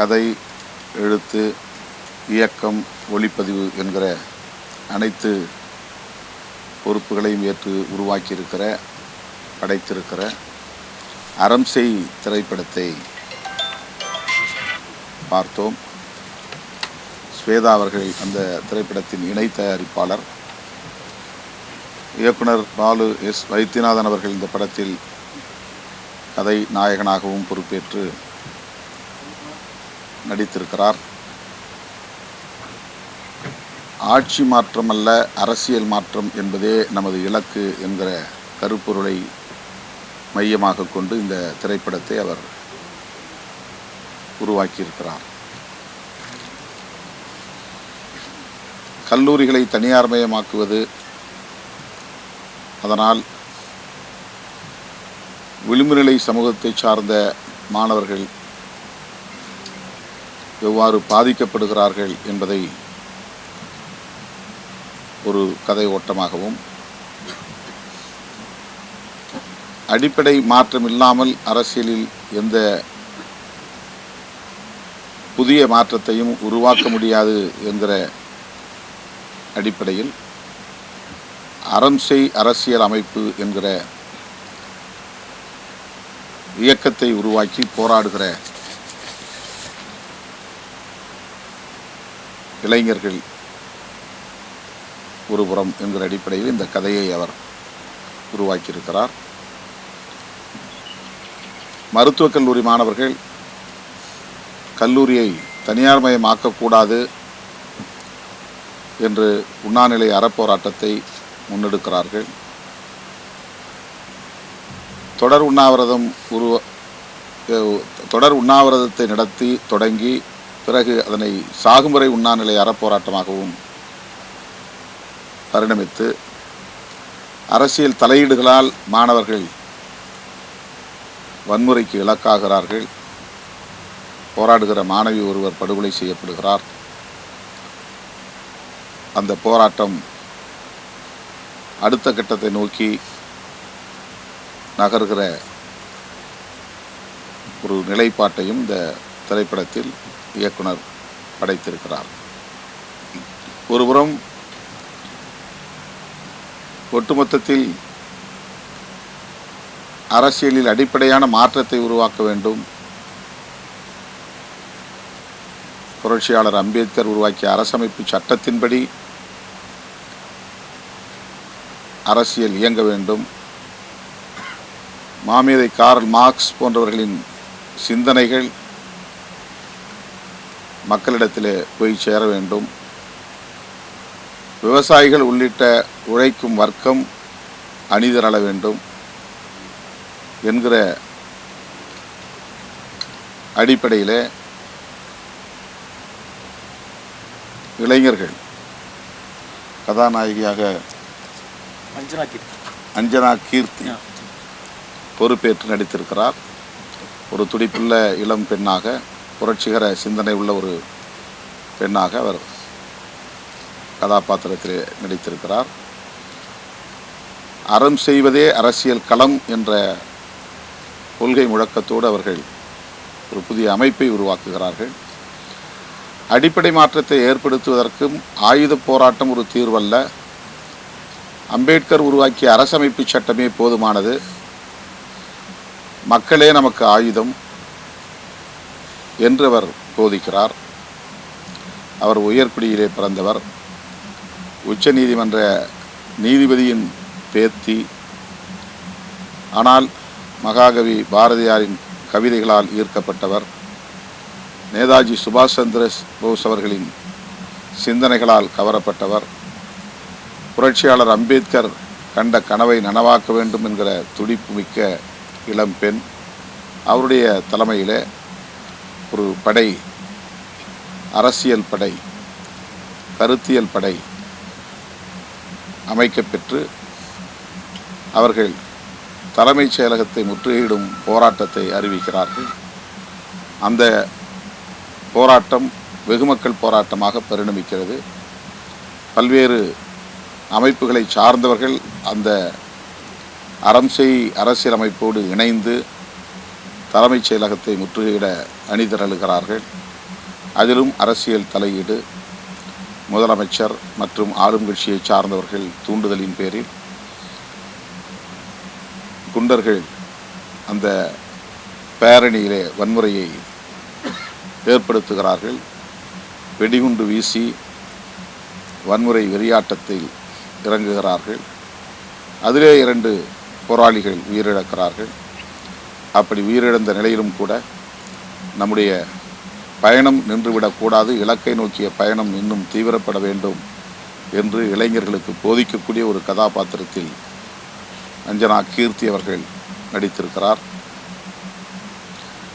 கதை எழுத்து இயக்கம் ஒளிப்பதிவு என்கிற அனைத்து பொறுப்புகளையும் ஏற்று உருவாக்கியிருக்கிற படைத்திருக்கிற அறம்செய் திரைப்படத்தை பார்த்தோம். ஸ்வேதா அவர்கள் அந்த திரைப்படத்தின் இணை தயாரிப்பாளர். இயக்குனர் பாலு எஸ் வைத்தியநாதன் அவர்கள் இந்த படத்தில் கதை நாயகனாகவும் பொறுப்பேற்று நடித்திருக்கிறார். ஆட்சி மாற்றம் அல்ல அரசியல் மாற்றம் என்பதே நமது இலக்கு என்கிற கருப்பொருளை மையமாக கொண்டு இந்த திரைப்படத்தை அவர் உருவாக்கியிருக்கிறார். கல்லூரிகளை தனியார்மயமாக்குவது அதனால் விளிம்புநிலை சமூகத்தை சார்ந்த மாணவர்கள் எவ்வாறு பாதிக்கப்படுகிறார்கள் என்பதை ஒரு கதை ஓட்டமாகவும் அடிப்படை மாற்றம் இல்லாமல் அரசியலில் எந்த புதிய மாற்றத்தையும் உருவாக்க முடியாது என்கிற அடிப்படையில் அறம்செய் அரசியல் அமைப்பு என்கிற இயக்கத்தை உருவாக்கி போராடுகிற இளைஞர்கள் ஒருபுறம் என்கிற அடிப்படையில் இந்த கதையை அவர் உருவாக்கியிருக்கிறார். மருத்துவக் கல்லூரி மாணவர்கள் கல்லூரியை தனியார் மயமாக்கக்கூடாது என்று உண்ணாநிலை அறப்போராட்டத்தை முன்னெடுக்கிறார்கள். தொடர் உண்ணாவிரதம் உருவ தொடர் உண்ணாவிரதத்தை நடத்தி தொடங்கி பிறகு அதனை சாகுமுறை உண்ணாநிலை அறப்போராட்டமாகவும் பரிணமித்து அரசியல் தலையீடுகளால் மாணவர்கள் வன்முறைக்கு இலக்காகிறார்கள். போராடுகிற மாணவி ஒருவர் படுகொலை செய்யப்படுகிறார். அந்த போராட்டம் அடுத்த கட்டத்தை நோக்கி நகர்கிற ஒரு நிலைப்பாட்டையும் இந்த திரைப்படத்தில் இயக்குனர் படைத்திருக்கிறார். ஒருபுறம் ஒட்டுமொத்தத்தில் அரசியலில் அடிப்படையான மாற்றத்தை உருவாக்க வேண்டும். புரட்சியாளர் அம்பேத்கர் உருவாக்கிய அரசமைப்பு சட்டத்தின்படி அரசியல் இயங்க வேண்டும். மாமேதை கார்ல் மார்க்ஸ் போன்றவர்களின் சிந்தனைகள் மக்களிடத்தில் போய் சேர வேண்டும். விவசாயிகள் உள்ளிட்ட உழைக்கும் வர்க்கம் அணிதிரள வேண்டும் என்கிற அடிப்படையில் இளைஞர்கள் கதாநாயகியாக அஞ்சனா கீர்த்தி. அஞ்சனா கீர்த்தி பொறுப்பேற்று நடித்திருக்கிறார். ஒரு துடிப்புள்ள இளம் பெண்ணாக புரட்சிகர சிந்தனை உள்ள ஒரு பெண்ணாக அவர் கதாபாத்திரத்தில் நடித்திருக்கிறார். அறம் செய்வதே அரசியல் களம் என்ற கொள்கை முழக்கத்தோடு அவர்கள் ஒரு புதிய அமைப்பை உருவாக்குகிறார்கள். அடிப்படை மாற்றத்தை ஏற்படுத்துவதற்கும் ஆயுத போராட்டம் ஒரு தீர்வல்ல. அம்பேத்கர் உருவாக்கிய அரசமைப்பு சட்டமே போதுமானது. மக்களே நமக்கு ஆயுதம். என்று அவர் போதிக்கிறார். அவர் உயர்குடியிலே பிறந்தவர். உச்ச நீதிமன்ற நீதிபதியின் பேத்தி. ஆனால் மகாகவி பாரதியாரின் கவிதைகளால் ஈர்க்கப்பட்டவர். நேதாஜி சுபாஷ் சந்திர போஸ் அவர்களின் சிந்தனைகளால் கவரப்பட்டவர். புரட்சியாளர் அம்பேத்கர் கண்ட கனவை நனவாக்க வேண்டும் என்கிற துடிப்பு மிக்க இளம்பெண். அவருடைய தலைமையிலே ஒரு படை அரசியல் படை கருத்தியல் படை அமைக்கப்பெற்று அவர்கள் தலைமைச் செயலகத்தை முற்றுகையிடும் போராட்டத்தை அறிவிக்கிறார்கள். அந்த போராட்டம் வெகுமக்கள் போராட்டமாக பரிணமிக்கிறது. பல்வேறு அமைப்புகளை சார்ந்தவர்கள் அந்த அறம்செய் செய் அரசியலமைப்போடு இணைந்து தலைமைச் செயலகத்தை முற்றுகையிட அணிதிரளுகிறார்கள். அதிலும் அரசியல் தலையீடு முதலமைச்சர் மற்றும் ஆளும் கட்சியை சார்ந்தவர்கள் தூண்டுதலின் பேரில் குண்டர்கள் அந்த பேரணியிலே வன்முறையை ஏற்படுத்துகிறார்கள். வெடிகுண்டு வீசி வன்முறை வெறியாட்டத்தில் இறங்குகிறார்கள். அதிலே இரண்டு போராளிகள் உயிரிழக்கிறார்கள். அப்படி உயிரிழந்த நிலையிலும் கூட நம்முடைய பயணம் நின்றுவிடக்கூடாது இலக்கை நோக்கிய பயணம் இன்னும் தீவிரப்பட வேண்டும் என்று இளைஞர்களுக்கு போதிக்கக்கூடிய ஒரு கதாபாத்திரத்தில் அஞ்சனா கீர்த்தி அவர்கள் நடித்திருக்கிறார்.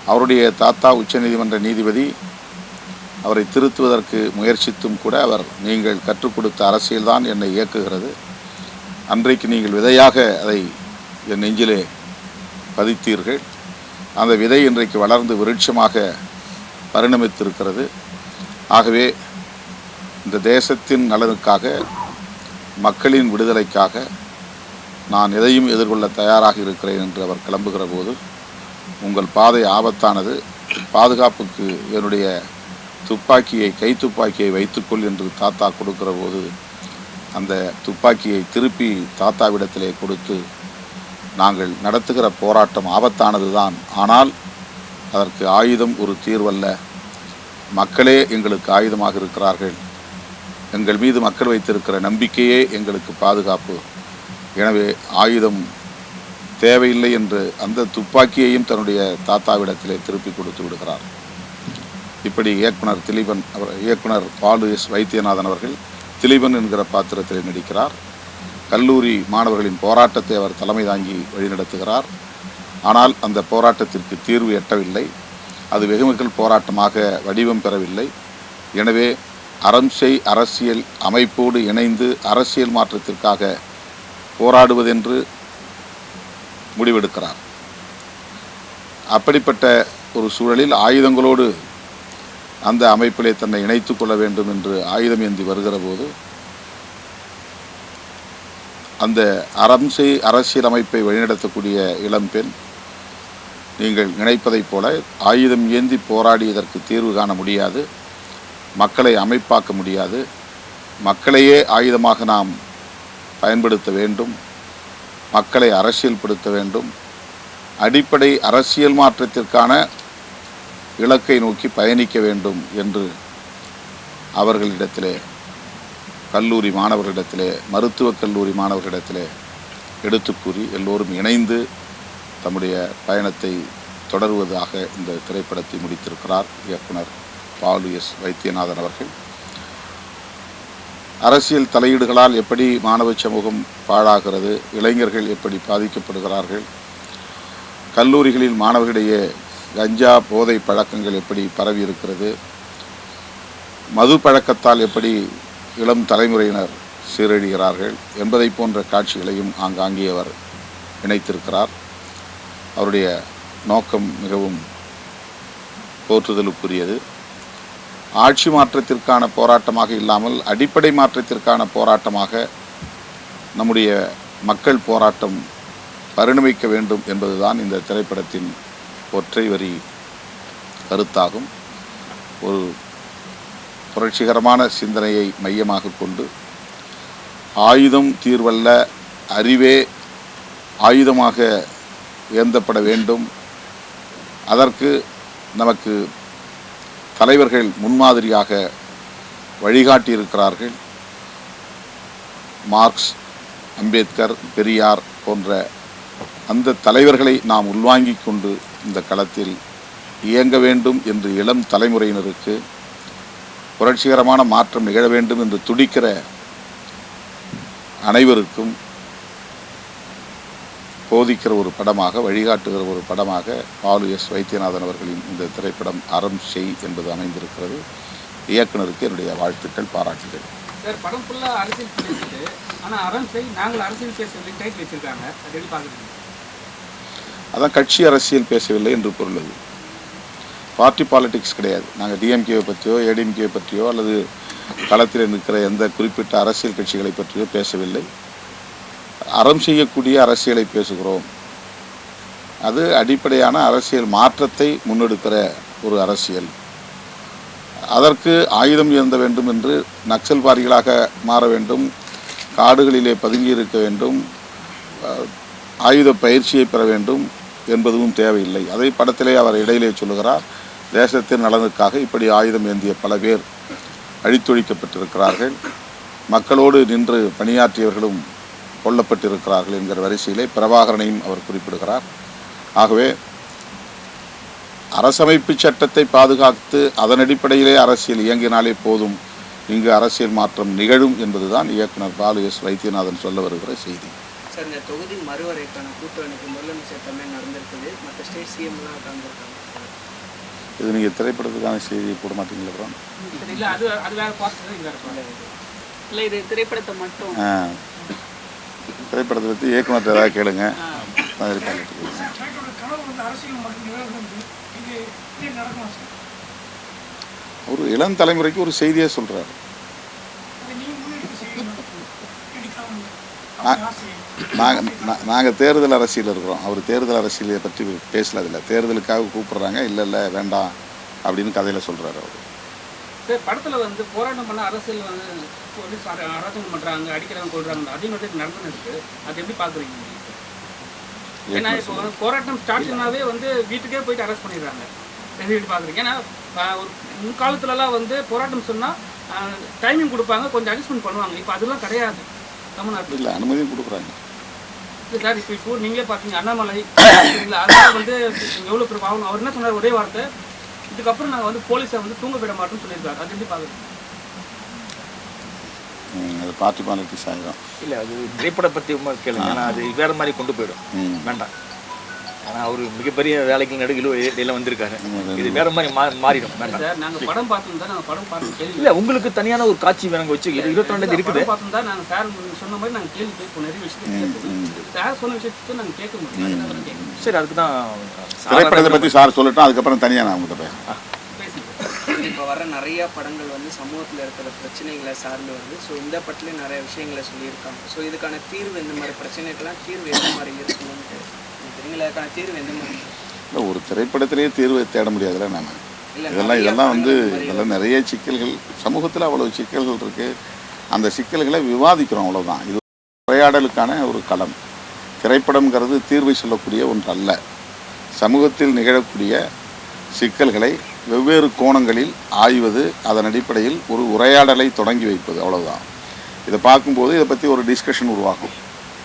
அவருடைய தாத்தா உச்சநீதிமன்ற நீதிபதி. அவரை திருத்துவதற்கு முயற்சித்தும் கூட அவர் நீங்கள் கற்றுக் கொடுத்த அரசியல்தான் என்னை இயக்குகிறது. அன்றைக்கு நீங்கள் விதையாக அதை என் நெஞ்சிலே பதித்தீர்கள். அந்த விதை இன்றைக்கு வளர்ந்து விருட்சமாக பரிணமித்திருக்கிறது. ஆகவே இந்த தேசத்தின் நலனுக்காக மக்களின் விடுதலைக்காக நான் எதையும் எதிர்கொள்ள தயாராக இருக்கிறேன் என்று அவர் கிளம்புகிற போது உங்கள் பாதை ஆபத்தானது. பாதுகாப்புக்கு என்னுடைய துப்பாக்கியை கை துப்பாக்கியை வைத்துக்கொள் என்று தாத்தா கொடுக்கிற போது அந்த துப்பாக்கியை திருப்பி தாத்தாவிடத்திலே கொடுத்து நாங்கள் நடத்துகிற போராட்டம் ஆபத்தானது தான் ஆனால் அதற்கு ஆயுதம் ஒரு தீர்வல்ல. மக்களே எங்களுக்கு ஆயுதமாக இருக்கிறார்கள். எங்கள் மீது மக்கள் வைத்திருக்கிற நம்பிக்கையே எங்களுக்கு பாதுகாப்பு. எனவே ஆயுதம் தேவையில்லை என்று அந்த துப்பாக்கியையும் தன்னுடைய தாத்தாவிடத்திலே திருப்பி கொடுத்து விடுகிறார். இப்படி இயக்குனர் திலீபன் அவர் இயக்குனர் பாலு எஸ் வைத்தியநாதன் அவர்கள் திலீபன் என்கிற பாத்திரத்தில் நடிக்கிறார். கல்லூரி மாணவர்களின் போராட்டத்தை அவர் தலைமை தாங்கி வழிநடத்துகிறார். ஆனால் அந்த போராட்டத்திற்கு தீர்வு எட்டவில்லை. அது வெகுமக்கள் போராட்டமாக வடிவம் பெறவில்லை. எனவே அறம் செய் அரசியல் அமைப்போடு இணைந்து அரசியல் மாற்றத்திற்காக போராடுவதென்று முடிவெடுக்கிறார். அப்படிப்பட்ட ஒரு சூழலில் ஆயுதங்களோடு அந்த அமைப்பிலே தன்னை இணைத்து கொள்ள வேண்டும் என்று ஆயுதம் ஏந்தி வருகிற போது அந்த அறம் செய் வழிநடத்தக்கூடிய இளம்பெண் நீங்கள் நினைப்பதைப் போல ஆயுதம் ஏந்தி போராடியதற்கு தீர்வு காண முடியாது மக்களை அமைப்பாக்க முடியாது மக்களையே ஆயுதமாக நாம் பயன்படுத்த வேண்டும் மக்களை அரசியல்படுத்த வேண்டும் அடிப்படை அரசியல் மாற்றத்திற்கான இலக்கை நோக்கி பயணிக்க வேண்டும் என்று அவர்களிடத்திலே கல்லூரி மாணவர்களிடத்திலே மருத்துவக் கல்லூரி மாணவர்களிடத்திலே எடுத்து கூறி எல்லோரும் இணைந்து தம்முடைய பயணத்தை தொடருவதாக இந்த திரைப்படத்தை முடித்திருக்கிறார் இயக்குனர் பாலு எஸ் வைத்தியநாதன் அவர்கள். அரசியல் தலையீடுகளால் எப்படி மாணவ சமூகம் பாழாகிறது இளைஞர்கள் எப்படி பாதிக்கப்படுகிறார்கள் கல்லூரிகளில் மாணவர்களிடையே கஞ்சா போதை பழக்கங்கள் எப்படி பரவி இருக்கிறது மது பழக்கத்தால் எப்படி இளம் தலைமுறையினர் சீரழிகிறார்கள் என்பதை போன்ற காட்சிகளையும் ஆங்காங்கே அவர் இணைத்திருக்கிறார். அவருடைய நோக்கம் மிகவும் போற்றுதலுக்குரியது. ஆட்சி மாற்றத்திற்கான போராட்டமாக இல்லாமல் அடிப்படை மாற்றத்திற்கான போராட்டமாக நம்முடைய மக்கள் போராட்டம் பரிணமிக்க வேண்டும் என்பதுதான் இந்த திரைப்படத்தின் ஒற்றை வரி கருத்தாகும். ஒரு புரட்சிகரமான சிந்தனையை மையமாக கொண்டு ஆயுதம் தீர்வல்ல அறிவே ஆயுதமாக ஏந்தப்பட வேண்டும். அதற்கு நமக்கு தலைவர்கள் முன்மாதிரியாக வழிகாட்டியிருக்கிறார்கள். மார்க்ஸ் அம்பேத்கர் பெரியார் போன்ற அந்த தலைவர்களை நாம் உள்வாங்கிக் கொண்டு இந்த களத்தில் இயங்க வேண்டும் என்று இளம் தலைமுறையினருக்கு புரட்சிகரமான மாற்றம் நிகழ வேண்டும் என்று துடிக்கிற அனைவருக்கும் போதிக்கிற ஒரு படமாக வழிகாட்டுகிற ஒரு படமாக பாலு எஸ் வைத்தியநாதன் அவர்களின் இந்த திரைப்படம் அறம் செய் என்பது அமைந்திருக்கிறது. இயக்குனருக்கு என்னுடைய வாழ்த்துக்கள் பாராட்டுகள். சார் படம் ஃபுல்லா அரசியல் பேசிட்டு ஆனா அறம் செய் நாங்கள் அரசியல் பேச சொல்லி டைட்டில் வச்சிருக்காங்க. அதான் கட்சி அரசியல் பேசவில்லை என்று பொருள் பார்ட்டி பாலிடிக்ஸ் கிடையாது. நாங்கள் டிஎம்கேவை பற்றியோ ஏடிஎம்கே பற்றியோ அல்லது களத்தில் நிற்கிற எந்த குறிப்பிட்ட அரசியல் கட்சிகளை பற்றியோ பேசவில்லை. அறம் செய்யக்கூடிய அரசியலை பேசுகிறோம். அது அடிப்படையான அரசியல் மாற்றத்தை முன்னெடுக்கிற ஒரு அரசியல். அதற்கு ஆயுதம் ஏந்த வேண்டும் என்று நக்சல்வாதிகளாக மாற வேண்டும். காடுகளிலே பதுங்கி இருக்க வேண்டும். ஆயுத பயிற்சியை பெற வேண்டும் என்பதும் தேவையில்லை. அதை படத்திலே அவர் இடையிலே சொல்லுகிறார். தேசத்தின் நலனுக்காக இப்படி ஆயுதம் ஏந்திய பல பேர் அழித்தொழிக்கப்பட்டிருக்கிறார்கள். மக்களோடு நின்று பணியாற்றியவர்களும் கொல்லப்பட்டிருக்கிறார்கள் என்கிற வரிசையிலே பிரபாகரனையும் அவர் குறிப்பிடுகிறார். ஆகவே அரசமைப்பு சட்டத்தை பாதுகாத்து அதன் அடிப்படையிலே அரசியல் இயங்கினாலே போதும் இங்கு அரசியல் மாற்றம் நிகழும் என்பதுதான் இயக்குனர் பாலு எஸ் வைத்தியநாதன் சொல்ல வருகிற செய்தி. சார் இந்த தொகுதி மறுவரைக்கான கூட்டணிக்கு முதலமைச்சர் தமிழ் நடந்திருக்குது. மற்ற ஸ்டேட் சிஎம்லாம் கலந்துருக்காங்க இது நீங்கள் திரைப்படத்துக்கான செய்தியை போட மாட்டீங்களா அப்புறம் சரி இல்லை அது அது வேறு பார்த்து இது வேறு பார்த்து இல்லை இது திரைப்படத்தை மட்டும். ஆ. திரைப்படத்தை பற்றி இயக்குனர் ஏதாவது கேளுங்க. மாதிரி பண்ணிட்டு ஒரு இளம் தலைமுறைக்கு ஒரு செய்தியை சொல்கிறார் நாங்கள் நாங்கள் தேர்தல் அரசியல் இருக்கிறோம். அவர் தேர்தல் அரசியலை பற்றி பேசல அதில் தேர்தலுக்காக கூப்பிடுறாங்க. இல்லை இல்லை வேண்டாம் அப்படின்னு கதையில் சொல்கிறார் அவர். சரி படத்தில் வந்து போராட்டம் பண்ண அரசியல் வந்து போலீஸ் அர- அராஜகம் பண்ணுறாங்க அடிக்கிறவங்க கொள்றாங்க அதே மாதிரி நடந்துன்னு இருக்கு. அது எப்படி பார்க்குறீங்க ஏன்னா இப்போ வந்து போராட்டம் ஸ்டார்ட் பண்ணாவே வந்து வீட்டுக்கே போயிட்டு அரெஸ்ட் பண்ணிடுறாங்க. எப்படி பார்க்குறீங்க ஏன்னா ஆஹ், ஒரு முன்காலத்துலலாம் வந்து போராட்டம் சொன்னால் டைமிங் கொடுப்பாங்க கொஞ்சம் அட்ஜஸ்ட்மெண்ட் பண்ணுவாங்க. இப்போ அதெல்லாம் கிடையாது. தமிழ்நாட்டில். இல்லை அனுமதியும் கொடுக்குறாங்க. இல்லை சார் இப்போ இப்போ நீங்களே பார்த்தீங்க அண்ணாமலை. இல்லை அதெல்லாம் வந்து எவ்வளோ பேர் பாவம். அவர் என்ன சொன்னார் ஒரே வார்த்தை. இதுக்கப்புறம் நாங்கள் வந்து போலீஸை வந்து தூங்க விட மாட்டோம்னு சொல்லியிருக்காரு. அது எப்படி பார்க்குறீங்க ம், அது பார்ட்டி பாலிட்டிக்ஸ் ஆகிடும் இல்லை அது திரைப்பட பற்றி கேளுங்க. ஏன்னா அது வேற மாதிரி கொண்டு போயிடும். வேண்டாம். ஏன்னா அவர் மிகப்பெரிய வேலைக்கு நடுவில் இடையில வந்திருக்காரு. இது வேற மாதிரி மா மாறிடும். வேண்டாம் சார் நாங்கள் படம் பார்த்தோம் நாங்கள் படம் பார்த்து இல்லை உங்களுக்கு தனியான ஒரு காட்சி வேணுங்க வச்சு இருபத்தி ரெண்டு இருக்குது. தான் நாங்கள் சார் சொன்ன மாதிரி நாங்கள் கேள்வி கேட்போம். நிறைய விஷயத்தை சார் சொன்ன விஷயத்தை நாங்கள் கேட்க முடியும் சரி அதுக்கு தான் திரைப்படத்தை பற்றி சார் சொல்லட்டும் அதுக்கப்புறம் தனியாக நான் உங்கள்கிட்ட பேசுகிறேன் இப்போ வர நிறைய படங்கள் வந்து சமூகத்தில் இருக்கிற பிரச்சனைகளை சார்ந்து வருது. ஸோ இந்த படத்துலேயும் நிறைய விஷயங்களை சொல்லியிருக்காங்க. ஸோ இதுக்கான தீர்வு இந்த மாதிரி? பிரச்சனைக்கெல்லாம் தீர்வு எந்த மாதிரி இருக்கணும்னு தெரியுங்களா அதுக்கான தீர்வு எந்த மாதிரி? இல்லை ஒரு திரைப்படத்திலேயே தீர்வை தேட முடியாதுல்ல நாம. இதெல்லாம் இதெல்லாம் வந்து இதெல்லாம் நிறைய சிக்கல்கள் சமூகத்தில் அவ்வளவு சிக்கல்கள் இருக்குது அந்த சிக்கல்களை விவாதிக்கிறோம் அவ்வளவுதான். இது உரையாடலுக்கான ஒரு களம். திரைப்படம்ங்கிறது தீர்வை சொல்லக்கூடிய ஒன்று அல்ல சமூகத்தில் நிகழக்கூடிய சிக்கல்களை வெவ்வேறு கோணங்களில் ஆய்வது அதன் அடிப்படையில் ஒரு உரையாடலை தொடங்கி வைப்பது அவ்வளவுதான். இதை பார்க்கும்போது இதை பற்றி ஒரு டிஸ்கஷன் உருவாகும்.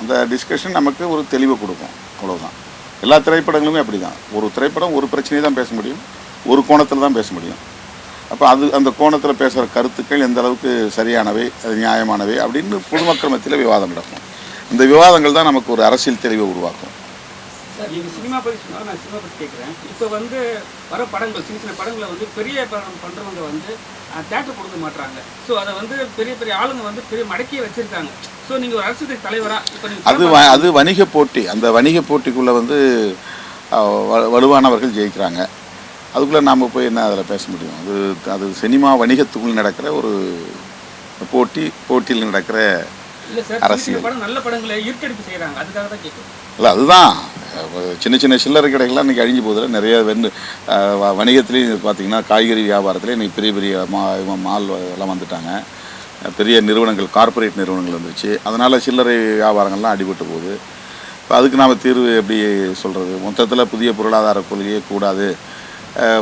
அந்த டிஸ்கஷன் நமக்கு ஒரு தெளிவை கொடுக்கும் அவ்வளவுதான். எல்லா திரைப்படங்களுமே அப்படி தான் ஒரு திரைப்படம் ஒரு பிரச்சனையை தான் பேச முடியும். ஒரு கோணத்தில் தான் பேச முடியும். அப்போ அது அந்த கோணத்தில் பேசுகிற கருத்துக்கள் எந்த அளவுக்கு சரியானவை அது நியாயமானவை அப்படின்னு பொதுமக்கள் மத்தியில் விவாதம் நடக்கும். இந்த விவாதங்கள் தான் நமக்கு ஒரு அரசியல் தெளிவை உருவாக்கும். சார் நீங்கள் சினிமா பற்றி சொன்னால் நான் சினிமா பற்றி கேட்குறேன். இப்போ வந்து வர படங்கள் சின்ன சின்ன படங்களை வந்து பெரிய படம் பண்ணுறவங்க வந்து தேட்டர் கொடுக்க மாட்றாங்க. ஸோ அதை வந்து பெரிய பெரிய ஆளுங்க வந்து பெரிய மடக்கியே வச்சுருக்காங்க. அது அது வணிக போட்டி. அந்த வணிக போட்டிக்குள்ளே வந்து வலுவானவர்கள் ஜெயிக்கிறாங்க. அதுக்குள்ளே நாம் போய் என்ன அதில் பேச முடியும்? அது அது சினிமா வணிகத்துக்குள் நடக்கிற ஒரு போட்டி போட்டியில் நடக்கிற நல்ல படங்களை செய்கிறாங்க அதுக்காக தான் கேட்குறேன் இல்லை அதுதான். சின்ன சின்ன சில்லறை கடைகள்லாம் இன்றைக்கி அழிஞ்சு போகுதுல நிறைய வெண்டு வணிகத்துலேயும் பார்த்தீங்கன்னா காய்கறி வியாபாரத்தில் இன்றைக்கி பெரிய பெரிய மா மால் எல்லாம் வந்துட்டாங்க. பெரிய நிறுவனங்கள் கார்ப்பரேட் நிறுவனங்கள் வந்துருச்சு. அதனால் சில்லறை வியாபாரங்கள்லாம் அடிபட்டு போகுது. இப்போ அதுக்கு நாம் தீர்வு எப்படி சொல்கிறது மொத்தத்தில் புதிய பொருளாதார கொள்கையே கூடாது.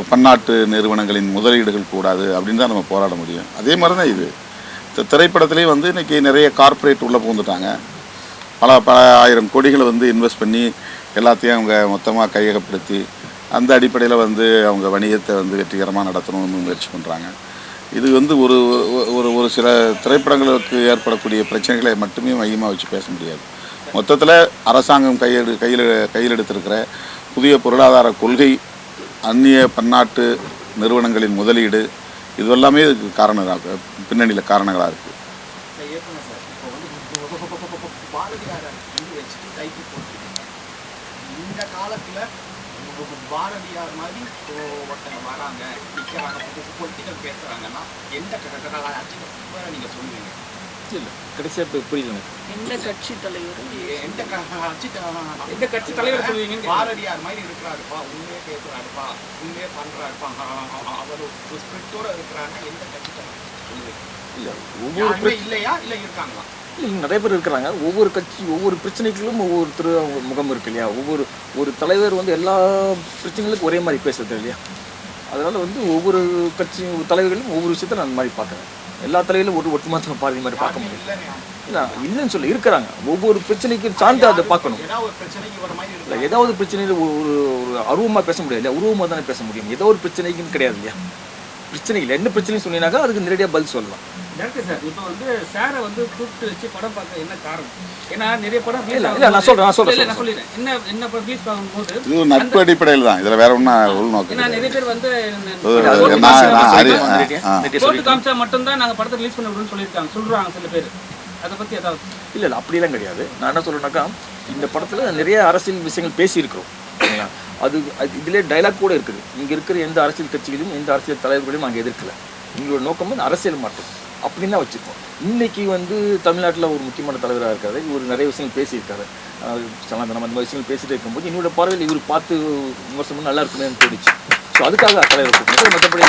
பன்னாட்டு நிறுவனங்களின் முதலீடுகள் கூடாது அப்படின்னு தான் நம்ம போராட முடியும். அதே மாதிரி தான் இது. தி- திரைப்படத்திலேயே வந்து இன்றைக்கி நிறைய கார்ப்பரேட் உள்ளே பூந்துட்டாங்க பல பல ஆயிரம் கோடிகளை வந்து இன்வெஸ்ட் பண்ணி எல்லாத்தையும் அவங்க மொத்தமாக கையகப்படுத்தி அந்த அடிப்படையில் வந்து அவங்க வணிகத்தை வந்து வெற்றிகரமாக நடத்தணும்னு முயற்சி பண்ணுறாங்க இது வந்து ஒரு ஒரு- ஒரு சில திரைப்படங்களுக்கு ஏற்படக்கூடிய பிரச்சனைகளை மட்டுமே மையமாக வச்சு பேச முடியாது. மொத்தத்தில் அரசாங்கம் கையெடு கையில் கையில் எடுத்திருக்கிற புதிய பொருளாதார கொள்கை அந்நிய பன்னாட்டு நிறுவனங்களின் முதலீடு இதுவெல்லாமே இதுக்கு காரணம் பின்னணியில் காரணங்களாக இருக்குது இல்லை கடைசியாக இப்போ புரியல எனக்கு எந்த கட்சி தலைவரும் எந்த கட்சி எந்த கட்சி தலைவர் கேக்குறேன். பாரதியார் மாதிரி இருக்கிறாருப்பா உண்மையே பேசுறாருப்பா உண்மையே பண்றாருப்பா. அவர் ஒரு ஸ்பிரிட்டோட இருக்கிறாங்க எந்த கட்சி தலைவர் சொல்லுவீங்க இல்லை ஒவ்வொரு இல்லையா? இல்ல இருக்காங்களா? நிறைய பேர் இருக்கிறாங்க. ஒவ்வொரு கட்சி ஒவ்வொரு பிரச்சனைகளும் ஒவ்வொருத்தர் அவங்க முகம் இருக்கு இல்லையா? ஒவ்வொரு ஒரு தலைவர் வந்து எல்லா பிரச்சனைகளுக்கும் ஒரே மாதிரி பேசுறது இல்லையா? அதனால வந்து ஒவ்வொரு கட்சி தலைவர்களும் ஒவ்வொரு விஷயத்த நான் அந்த மாதிரி பார்க்குறேன் எல்லா தலைவர்களும் ஒரு ஒட்டுமொத்த பார்வை மாதிரி பார்க்க முடியும். இல்லைன்னு இல்லை இல்லைன்னு இருக்கிறாங்க. ஒவ்வொரு பிரச்சனைக்கும் சார்ந்து அதை பார்க்கணும். இல்லை ஏதாவது பிரச்சனையில் ஒரு ஒரு ஒரு அருவமாக பேச முடியாது இல்லையா? உருவமாக தானே பேச முடியும். ஏதோ ஒரு பிரச்சனைக்குன்னு கிடையாது இல்லையா? பிரச்சனை இல்லை. என்ன பிரச்சனைன்னு சொன்னீங்கன்னாக்கா அதுக்கு நேரடியாக பதில் சொல்லலாம். டாக்டர் சார் இப்போ வந்து சாரை வந்து கூப்பிட்டு வச்சு படம் பார்க்க என்ன காரணம்? ஏன்னா நிறைய படம் இல்ல, இல்ல, நான் சொல்றேன், நான் சொல்றேன், இல்ல, நான் சொல்றேன். சொல்லிடுறேன். என்ன என்ன படம் ரிலீஸ் ஆகும்போது இது நட்பு அடிப்படையில் தான். இதில் வேற ஒன்றும் உள்நோக்கம் ஏன்னா. நிறைய பேர் வந்து நான் காமிச்சா மட்டும்தான் நாங்க படத்தை ரிலீஸ் பண்ண விடுன்னு சொல்லியிருக்காங்க. சொல்றாங்க சில பேர். அதை பத்தி ஏதாவது இல்லை இல்லை அப்படிலாம் கிடையாது. நான் என்ன சொல்றேன்னாக்கா இந்த படத்தில் நிறைய அரசியல் விஷயங்கள் பேசியிருக்கிறோம். அது அது இதிலே டைலாக் கூட இருக்குது. இங்கே இருக்கிற எந்த அரசியல் கட்சிகளையும் எந்த அரசியல் தலைவர்களையும் அங்கே எதிர்க்கல. எங்களோட நோக்கம் வந்து அரசியல் மாற்றம். அப்படின்னு தான் வச்சுருக்கோம் இன்னைக்கு வந்து தமிழ்நாட்டில் ஒரு முக்கியமான தலைவராக இருக்காரு. இவர் நிறைய விஷயங்கள் பேசியிருக்காரு. சனாதனம் அந்த மாதிரி விஷயங்கள் பேசிட்டு இருக்கும்போது என்னோட பார்வையில் இவர் பார்த்து விமர்சனம் நல்லா இருக்குமே தோணுச்சு. ஸோ அதுக்காக தலைவர் கூப்பிட்டு மற்றபடி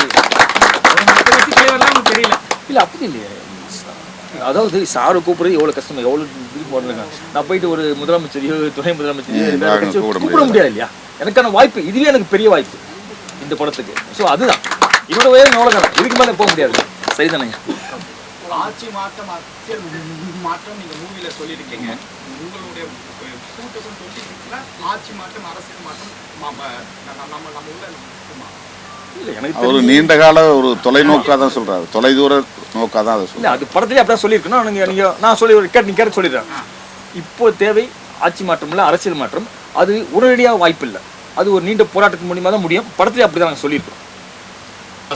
தெரியல. இல்லை அப்படி இல்லையே. அதாவது சாரை கூப்பிடுறது எவ்வளோ கஷ்டம் எவ்வளோ இது பண்ணுங்க நான் போயிட்டு ஒரு முதலமைச்சரையோ துணை முதலமைச்சரையோ வேற கூப்பிட முடியாது. இல்லையா எனக்கான வாய்ப்பு இதுவே எனக்கு பெரிய வாய்ப்பு. இந்த படத்துக்கு. ஸோ அதுதான். என்னோட உயரம் எவ்வளோ தானே இதுக்கு மேலே போக முடியாது சரிதானேங்க ஆட்சி மாற்றம் அரசியல் மாற்றம் நீங்க மூவில சொல்லியிருக்கீங்க உங்களுடைய டூ தௌசண்ட் டுவெண்ட்டி சிக்ஸ்ல ஆட்சி மாற்றம் அரசியல் மாற்றம் நம்ம நம்ம நம்ம உள்ள இருக்குமா? இல்லை எனக்கு அவர் தெரிஞ்சு- நீண்ட கால ஒரு தொலைநோக்காக தான் சொல்றாரு. தொலைதூர நோக்காக தான் அதை இல்லை சொல்றாரு அது படத்துலேயே அப்படிதான் சொல்லியிருக்கணும் நீங்கள் நீங்கள் நான் சொல்லி ஒரு கேட்டு கேட்டு சொல்லிடுறேன். இப்போ தேவை ஆட்சி மாற்றம் இல்லை அரசியல் மாற்றம். அது உடனடியாக வாய்ப்பு இல்லை அது ஒரு நீண்ட போராட்டத்தின் மூலியமாக தான் முடியும். படத்துலேயே அப்படி தான் நாங்கள் சொல்லியிருக்கோம்.